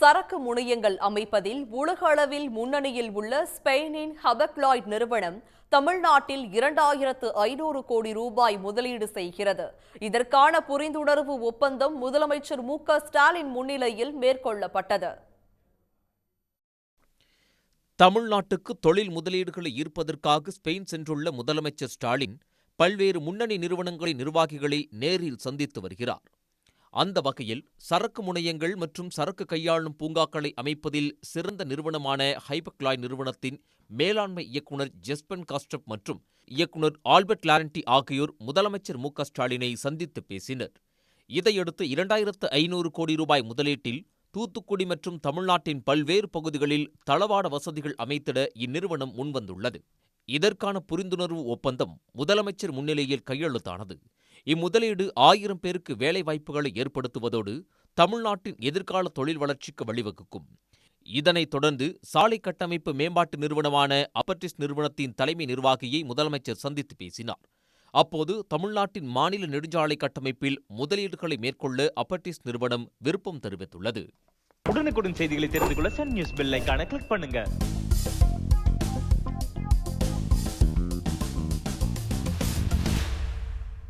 சரக்கு முனையங்கள் அமைப்பதில் உலக அளவில் முன்னணியில் உள்ள ஸ்பெயினின் ஹபக்லாய்ட் நிறுவனம் தமிழ்நாட்டில் இரண்டாயிரத்து ஐநூறு கோடி ரூபாய் முதலீடு செய்கிறது. இதற்கான புரிந்துணர்வு ஒப்பந்தம் முதலமைச்சர் மு க ஸ்டாலின் முன்னிலையில் மேற்கொள்ளப்பட்டது. தமிழ்நாட்டுக்கு தொழில் முதலீடுகளை ஈர்ப்பதற்காக ஸ்பெயின் சென்றுள்ள முதலமைச்சர் ஸ்டாலின் பல்வேறு முன்னணி நிறுவனங்களின் நிர்வாகிகளை நேரில் சந்தித்து வருகிறார். அந்த வகையில் சரக்கு முனையங்கள் மற்றும் சரக்கு கையாளும் பூங்காக்களை அமைப்பதில் சிறந்த நிறுவனமான ஹைபக்லாய் நிறுவனத்தின் மேலாண்மை இயக்குனர் ஜெஸ்பன் காஸ்டப் மற்றும் இயக்குனர் ஆல்பர்ட் லாரண்டி ஆகியோர் முதலமைச்சர் மு ஸ்டாலினை சந்தித்து பேசினர். இதையடுத்து இரண்டாயிரத்து ஐநூறு கோடி ரூபாய் முதலீட்டில் தூத்துக்குடி மற்றும் தமிழ்நாட்டின் பல்வேறு பகுதிகளில் தளவாட வசதிகள் அமைத்திட இந்நிறுவனம் முன்வந்துள்ளது. இதற்கான புரிந்துணர்வு ஒப்பந்தம் முதலமைச்சர் முன்னிலையில் கையெழுத்தானது. இம்முதலீடு ஆயிரம் பேருக்கு வேலைவாய்ப்புகளை ஏற்படுத்துவதோடு தமிழ்நாட்டின் எதிர்கால தொழில் வளர்ச்சிக்கு வழிவகுக்கும். இதனைத் தொடர்ந்து சாலை கட்டமைப்பு மேம்பாட்டு நிறுவனமான அப்பர்டிஸ் நிறுவனத்தின் தலைமை நிர்வாகியை முதலமைச்சர் சந்தித்து பேசினார். அப்போது தமிழ்நாட்டின் மாநில நெடுஞ்சாலை கட்டமைப்பில் முதலீடுகளை மேற்கொள்ள அப்பர்டிஸ் நிறுவனம் விருப்பம் தெரிவித்துள்ளது. உடனுக்குடன் செய்திகளை தெரிந்து கொள்ள சன் நியூஸ் பெல்லைக்கான கிளிக் பண்ணுங்க.